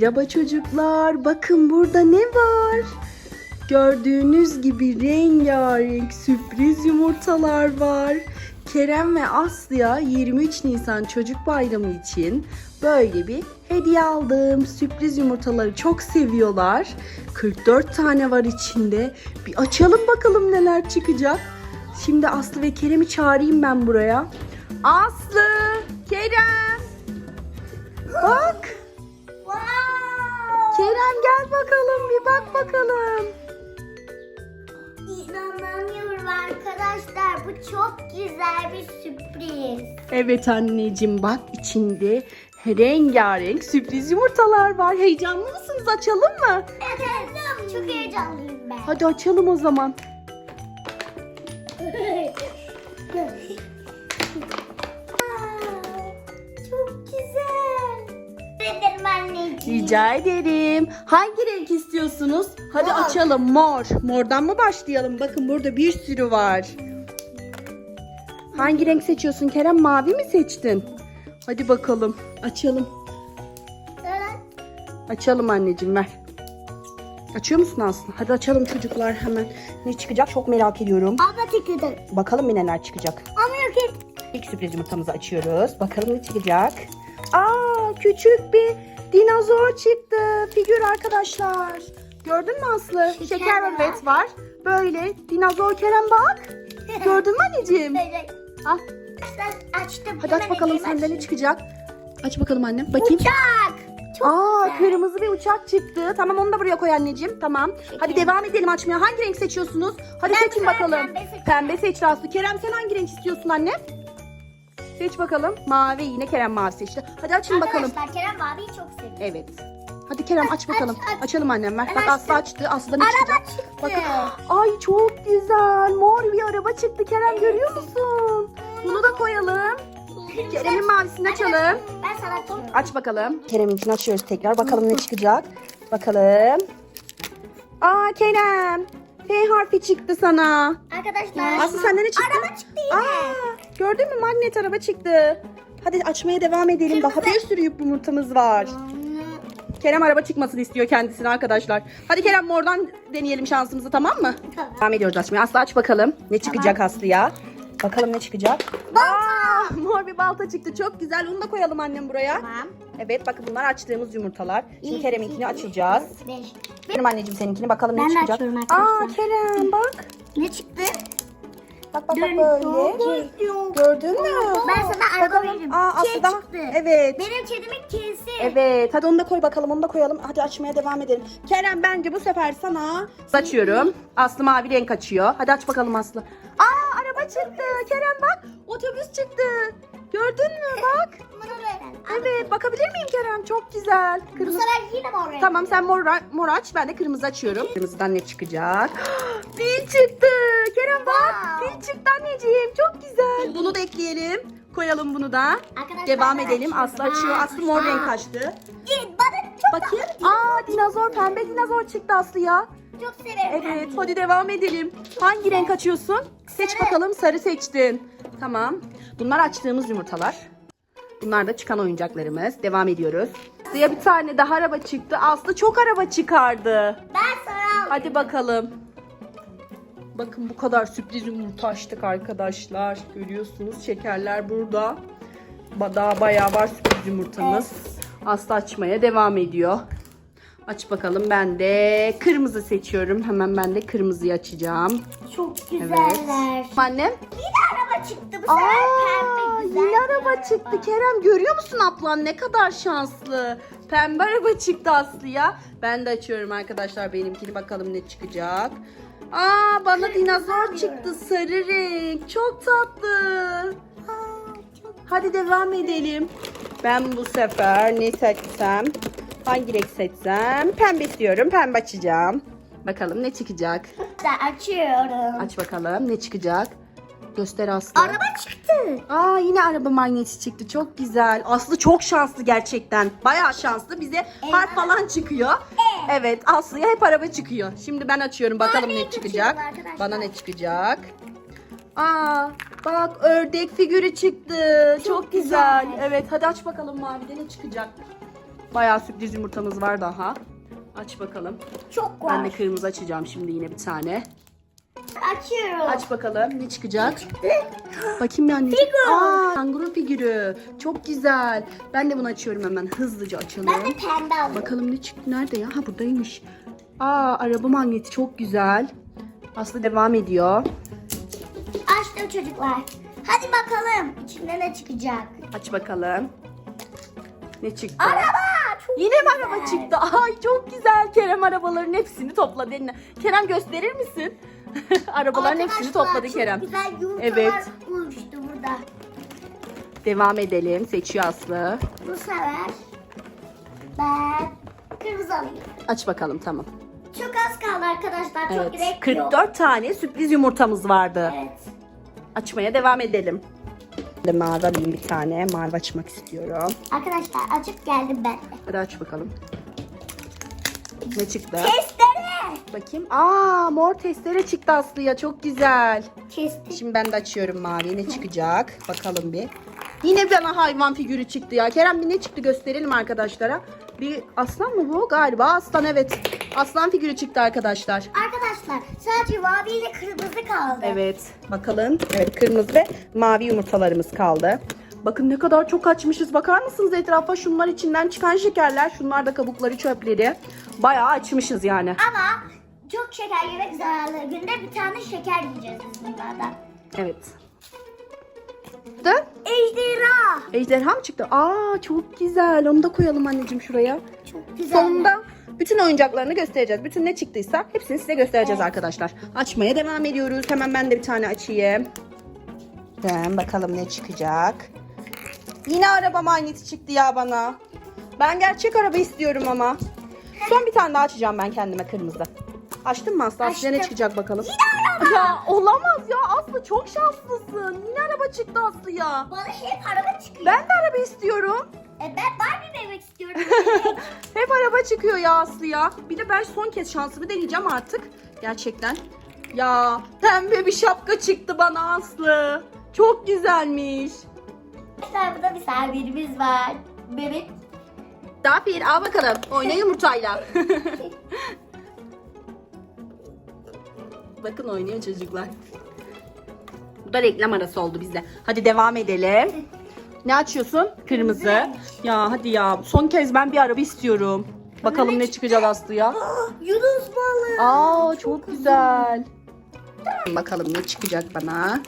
Merhaba çocuklar. Bakın burada ne var? Gördüğünüz gibi rengarenk sürpriz yumurtalar var. Kerem ve Aslı'ya 23 Nisan Çocuk Bayramı için böyle bir hediye aldım. Sürpriz yumurtaları çok seviyorlar. 44 tane var içinde. Bir açalım bakalım neler çıkacak. Şimdi Aslı ve Kerem'i çağırayım ben buraya. Aslı, Kerem. Bak. Kerem gel bakalım bir bak bakalım. İnanamıyorum arkadaşlar. Bu çok güzel bir sürpriz. Evet anneciğim bak içinde rengarenk sürpriz yumurtalar var. Heyecanlı mısınız? Açalım mı? Evet, çok heyecanlıyım ben. Hadi açalım o zaman. Rica ederim. Hangi renk istiyorsunuz? Hadi Mor. açalım. Mor. Mordan mı başlayalım? Bakın burada bir sürü var. Hangi renk seçiyorsun Kerem? Mavi mi seçtin? Hadi bakalım. Açalım. Evet. Açalım anneciğim ver. Açıyor musun Aslı? Hadi açalım çocuklar hemen. Ne çıkacak çok merak ediyorum. Abla tıkıdı. Bakalım bir neler çıkacak. Et. İlk sürpriz yumurtamızı açıyoruz. Bakalım ne çıkacak. Aa küçük bir dinozor çıktı. Figür arkadaşlar. Gördün mü Aslı? Şeker Şeker bet var. Böyle dinozor Kerem bak. Gördün mü anneciğim? Böyle. Al. Ben açtım. Hadi aç bakalım hediyemi sende ne çıkacak. Aç bakalım annem. Bakayım. Uçak. Çok Aa güzel. kırmızı bir uçak çıktı. Tamam onu da buraya koy anneciğim. Tamam. Hadi devam edelim açmaya. Hangi renk seçiyorsunuz? Hadi Ben seçin bakalım. pembe. Pembe seçti Aslı. Kerem sen hangi renk istiyorsun anne? Seç bakalım. Mavi yine Kerem mavi seçti. Hadi açın bakalım. Arkadaşlar Kerem abiyi çok seviyor. Evet. Hadi Kerem aç bakalım. aç, aç. Açalım annem ver. Bak Aslı açtım. açtı. Aslı'da ne Araba çıkacak? çıktı. Bakın. Ay çok güzel. Mor bir araba çıktı. Kerem görüyor musun? Bunu da koyalım. Kerem'in mavisini açalım. Ben sana açıyorum. Aç bakalım. Kerem'inkini açıyoruz tekrar. Bakalım ne çıkacak. Bakalım. Aa Kerem. F harfi çıktı sana. Arkadaşlar. Aslı sende ne çıktı? Araba çıktı yine. Aa, gördün mü magnet araba çıktı. Hadi açmaya devam edelim. Daha bir sürü yumurtamız var. Kerem araba çıkmasını istiyor kendisine arkadaşlar. Hadi Kerem mordan deneyelim şansımızı tamam mı? Tamam. Devam ediyoruz açmaya. Aslı aç bakalım. Ne çıkacak Aslı'ya? Bakalım ne çıkacak? Aa, mor bir balta çıktı. Çok güzel. Onu da koyalım annem buraya. Tamam. Evet bakın bunlar açtığımız yumurtalar. Şimdi Kerem'inkini açacağız. Beş. Benim anneciğim seninkini bakalım Ben ne çıkacak. açıyorum Aa. Kerem bak. Ne çıktı? Bak bak bak böyle. Gördün mü? Ben sana araba veririm. Aa Kedi Aslı da. çıktı. Evet. Benim kedimin kedisi. Evet. Hadi onu da koy bakalım. Onu da koyalım. Hadi açmaya devam edelim. Kerem bence bu sefer sana açıyorum. Aslı mavi renk açıyor. Hadi aç bakalım Aslı. Aa çıktı. Kerem bak. Otobüs çıktı. Gördün mü bak. Bunu. Evet bakabilir miyim Kerem? Çok güzel. Bu Kırmızı. sefer yine mor renk. Tamam sen mor, mor aç. Ben de kırmızı açıyorum. Kırmızıdan ne çıkacak? Fil çıktı. Kerem bak. Wow. Fil çıktı anneciğim. Çok güzel. Bunu da ekleyelim. Koyalım bunu da. Arkadaşlar Devam ben edelim. açıyorum. Aslı açıyor. Aslı mor renk açtı. Bana çok Bakayım. Aa dinozor pembe dinozor çıktı Aslı ya. Çok severim. Evet hadi devam edelim. Hangi renk açıyorsun? Seç bakalım sarı seçtin. Tamam. Bunlar açtığımız yumurtalar. Bunlar da çıkan oyuncaklarımız. Devam ediyoruz. Aslı'ya bir tane daha araba çıktı. Aslı çok araba çıkardı. Ben sana Hadi bakalım. Bakın bu kadar sürpriz yumurta açtık arkadaşlar. Görüyorsunuz şekerler burada. Daha bayağı var sürpriz yumurtamız. Aslı açmaya devam ediyor. Aç bakalım ben de kırmızı seçiyorum. Hemen ben de kırmızıyı açacağım. çok Evet. güzeller. Annem. Yine araba çıktı. Bu sefer Aa, pembe güzel. yine bir araba çıktı. Kerem görüyor musun ablan ne kadar şanslı. Pembe araba çıktı Aslı'ya. Ben de açıyorum arkadaşlar benimkini bakalım ne çıkacak. Aa bana dinozor çıktı sarı renk. Çok tatlı. Hadi devam edelim. Ben bu sefer ne seçsem? Hangi renk seçsem? Pembe istiyorum. Pembe açacağım. Bakalım ne çıkacak. güzel. Açıyorum. Aç bakalım ne çıkacak. Göster Aslı. Araba çıktı. Aa yine araba magneti çıktı. Çok güzel. Aslı çok şanslı gerçekten. Bayağı şanslı. Bize harf falan çıkıyor. Evet Aslı'ya hep araba çıkıyor. Şimdi ben açıyorum bakalım ne çıkacak. arkadaşlar. Bana ne çıkacak? Aa bak ördek figürü çıktı. Çok, güzel. güzel. Evet hadi aç bakalım mavide ne çıkacak. Bayağı sürpriz yumurtamız var daha. Aç bakalım. Çok var. Ben de kırmızı açacağım şimdi yine bir tane. Açıyorum. Aç bakalım ne çıkacak. Bakayım anneciğim. Figür. Aa, kanguru figürü. Çok güzel. Ben de bunu açıyorum hemen. Hızlıca açalım. Ben de pembe aldım. Bakalım ne çıktı. Nerede ya? Ha buradaymış. Aa araba magneti çok güzel. Aslı devam ediyor. Açtım çocuklar. Hadi bakalım içinde ne çıkacak. Aç bakalım. Ne çıktı? Araba. Yine mi araba çıktı? Ay çok güzel. Kerem arabaların hepsini topladı eline. Kerem gösterir misin? Arabaların hepsini topladı Kerem. Çok güzel yumurtalar Evet. oluştu burada. Devam edelim. Seçiyor Aslı. Bu sefer ben kırmızı alayım. Aç bakalım tamam. Çok az kaldı arkadaşlar. Çok Evet. gerek 44 yok. tane sürpriz yumurtamız vardı. Evet. Açmaya devam edelim. Şimdi mavi alayım bir tane. Mavi açmak istiyorum. Arkadaşlar açıp geldim ben de. Hadi aç bakalım. Ne çıktı? Testere. Bakayım. Aa mor testere çıktı Aslı'ya. Çok güzel. Kestik. Şimdi ben de açıyorum mavi. Ne çıkacak? Bakalım bir. Yine bana hayvan figürü çıktı ya. Kerem bir ne çıktı gösterelim arkadaşlara. Bir aslan mı bu? Galiba aslan evet. Aslan figürü çıktı arkadaşlar. Arkadaşlar sadece mavi ile kırmızı kaldı. Evet. Bakalım. Evet kırmızı ve mavi yumurtalarımız kaldı. Bakın ne kadar çok açmışız. Bakar mısınız etrafa? Şunlar içinden çıkan şekerler. Şunlar da kabukları çöpleri. Bayağı açmışız yani. Ama çok şeker yemek zararlı. Günde bir tane şeker yiyeceğiz biz bunlardan. Evet. Da Ejderha. ejderha mı çıktı? Aa çok güzel. Onu da koyalım anneciğim şuraya. Çok güzel. Sonunda bütün oyuncaklarını göstereceğiz. Bütün ne çıktıysa hepsini size göstereceğiz Evet. arkadaşlar. Açmaya devam ediyoruz. Hemen ben de bir tane açayım. Ben bakalım ne çıkacak. Yine araba magneti çıktı ya bana. Ben gerçek araba istiyorum ama. Son bir tane daha açacağım ben kendime kırmızı. Açtın mı Aslı? Aslı'ya ne Açtım. çıkacak bakalım. Yine. Ya olamaz ya Aslı çok şanslısın. Yine araba çıktı Aslı ya. Bana hep araba çıkıyor. Ben de araba istiyorum. E, ben Barbie bebek istiyorum. Hep araba çıkıyor ya Aslı ya. Bir de ben son kez şansımı deneyeceğim artık. Gerçekten. Ya pembe bir şapka çıktı bana Aslı. Çok güzelmiş. Arkadaşlar burada misafirimiz var. Bebek. Dafir al bakalım. Oyna yumurtayla. Bakın oynuyor çocuklar. Bu da reklam arası oldu bize. Hadi devam edelim. Ne açıyorsun? Kırmızı. Ya hadi ya. Son kez ben bir araba istiyorum. Bakalım ne çıkacak Aslı ya. Ah, Yunus balığı. Aa çok güzel. Bakalım ne çıkacak bana.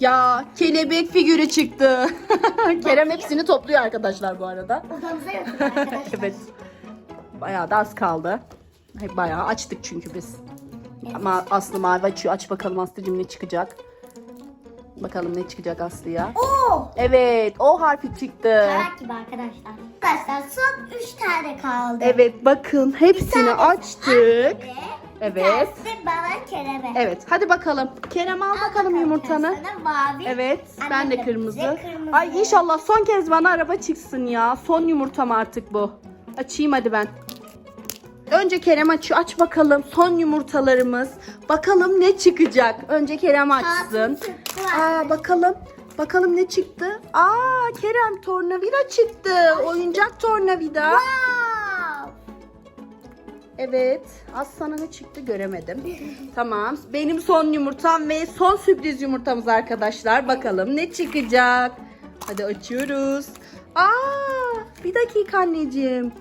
Ya kelebek figürü çıktı. Kerem hepsini topluyor arkadaşlar bu arada. Odamıza götürün arkadaşlar. Evet. Bayağı da az kaldı. Bayağı açtık çünkü biz. Ama Aslı mavi açıyor. Aç bakalım Aslı'cığım ne çıkacak. Bakalım ne çıkacak Aslı'ya. Oo. Evet o harfi çıktı. Karak gibi arkadaşlar. Arkadaşlar son 3 tane kaldı. Evet bakın hepsini açtık. Ve Evet. Bir tanesi de bana kelebek. Evet hadi bakalım. Kerem al bakalım yumurtanı. Sana mavi. Evet ben Annem de de kırmızı. bize kırmızı. Ay inşallah son kez bana araba çıksın ya. Son yumurtam artık bu. Açayım hadi ben. Önce Kerem açıyor. Aç bakalım son yumurtalarımız. Bakalım ne çıkacak. Önce Kerem açsın. Aa bakalım. Bakalım ne çıktı? Aa Kerem tornavida çıktı. Oyuncak tornavida. Wow. Evet. Az sana ne çıktı göremedim. tamam. Benim son yumurtam ve son sürpriz yumurtamız arkadaşlar. Bakalım ne çıkacak. Hadi açıyoruz. Aa, bir dakika anneciğim.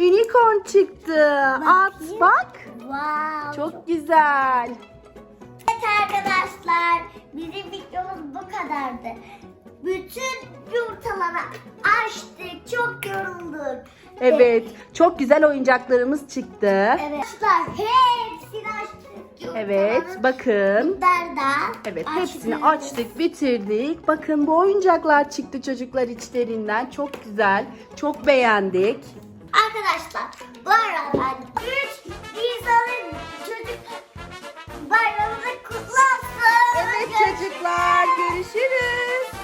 Unicorn çıktı. At bak. Wow. Çok güzel. Evet arkadaşlar bizim videomuz bu kadardı. Bütün yumurtaları açtık. Çok yorulduk. Evet. Çok güzel oyuncaklarımız çıktı. Evet. Arkadaşlar hepsini açtık. Evet. Bakın. Da Evet açtık. hepsini açtık bitirdik. Bakın bu oyuncaklar çıktı çocuklar içlerinden. Çok güzel. Çok beğendik. Arkadaşlar bu aralar 3 Nisan'ın çocuk bayramını kutlu olsun. Evet çocuklar görüşürüz.